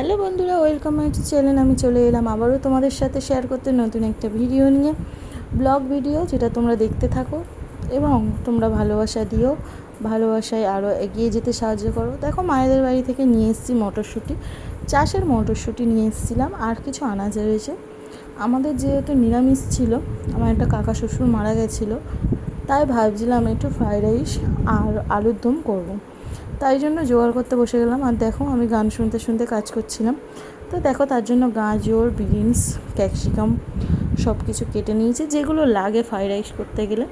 Hello বন্ধুরা, welcome my to channel. আমি চলে এলাম আবারও তোমাদের সাথে শেয়ার করতে নতুন একটা ভিডিও নিয়ে, ব্লগ ভিডিও যেটা তোমরা দেখতে থাকো এবং তোমরা ভালোবাসা দিও, ভালোবাসায় আরও এগিয়ে যেতে সাহায্য করো। দেখো, মায়েদের বাড়ি থেকে নিয়ে এসেছি মটরশুঁটি, চাষের মটরশুঁটি নিয়ে এসেছিলাম, আর কিছু আনাজ রয়েছে। আমাদের যেহেতু নিরামিষ ছিল, আমার একটা কাকা শ্বশুর মারা গেছিল, তাই ভাবছিলাম একটু ফ্রাইড রাইস আর আলুর দম করব। তাই জন্য জোগাড় করতে বসে গেলাম। আর দেখো, আমি গান শুনতে শুনতে কাজ করছিলাম। তো দেখো, তার জন্য গাজর, বিনস, ক্যাপসিকাম সব কিছু কেটে নিয়েছি, যেগুলো লাগে ফ্রাইড রাইস করতে গেলে।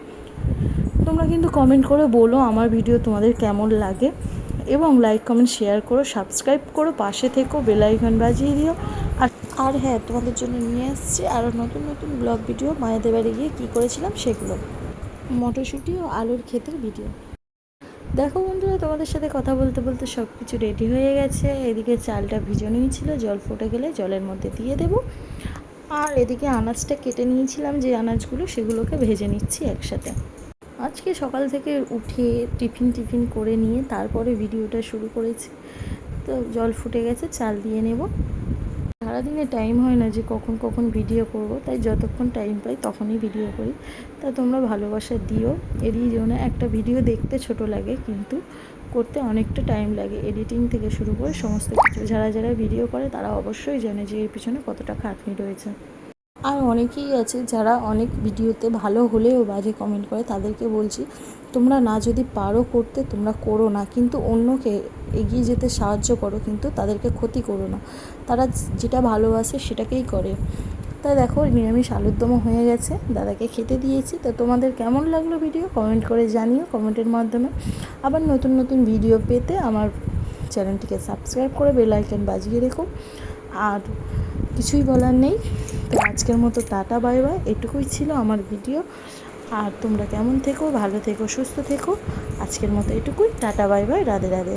তোমরা কিন্তু কমেন্ট করে বলো আমার ভিডিও তোমাদের কেমন লাগে। এবং লাইক কমেন্ট শেয়ার করো সাবস্ক্রাইব করো, পাশে থেকো বেল আইকন বাজিয়ে দিও। আর আর হ্যাঁ তোমাদের জন্য নিয়ে এসেছি আরও নতুন নতুন ব্লগ ভিডিও মায়েদের বাড়ি গিয়ে কী করেছিলাম সেগুলো। মটরশুঁটি ও আলুর ক্ষেতের ভিডিও দেখো বন্ধুরা, তোমাদের সাথে কথা বলতে বলতে সব কিছু রেডি হয়ে গেছে। এদিকে চালটা ভিজানোই ছিল, জল ফুটে গেলে জলের মধ্যে দিয়ে দেব। আর এদিকে আনাজটা কেটে নিয়েছিলাম, যে আনাজগুলো সেগুলোকে ভেজে নিচ্ছি একসাথে। আজকে সকাল থেকে উঠে টিফিন টিফিন করে নিয়ে তারপরে ভিডিওটা শুরু করেছি। তো জল ফুটে গেছে, চাল দিয়ে নেব। সারাদিনে টাইম হয় না যে কখন কখন ভিডিও করব, তাই যতক্ষণ টাইম পাই তখনই ভিডিও করি। তা তোমরা ভালোবাসা দিও, এড়িয়ে যেও না। একটা ভিডিও দেখতে ছোট লাগে, কিন্তু করতে অনেকটা টাইম লাগে। এডিটিং থেকে শুরু করে সমস্ত কিছু। যারা যারা ভিডিও করে, তারা অবশ্যই জানে যে এর পিছনে কতটা খাটনি রয়েছে। আর অনেকেই আছে যারা অনেক ভিডিওতে ভালো হলেও বাজে কমেন্ট করে। তাদেরকে বলছি, তোমরা না যদি পারো করতে, তোমরা করো না। কিন্তু অন্যকে এগিয়ে যেতে সাহায্য করো, কিন্তু তাদেরকে ক্ষতি করো না। তারা যেটা ভালোবাসে সেটাকেই করে। তাই দেখো, নিরামিষ আলুর দমও হয়ে গেছে। দাদাকে খেতে দিয়েছি। তো তোমাদের কেমন লাগল ভিডিও কমেন্ট করে জানিও কমেন্টের মাধ্যমে। আবার নতুন নতুন ভিডিও পেতে আমার চ্যানেলটিকে সাবস্ক্রাইব করে বেল আইকন বাজিয়ে রেখো। আর কিছুই বলার নেই। তো আজকের মতো টাটা বাই বাই এটুকুই ছিল আমার ভিডিও আর তোমরা কেমন থেকো? ভালো থেকো, সুস্থ থেকো। আজকের মতো এটুকুই। Ta-ta bye bye Radhe Radhe.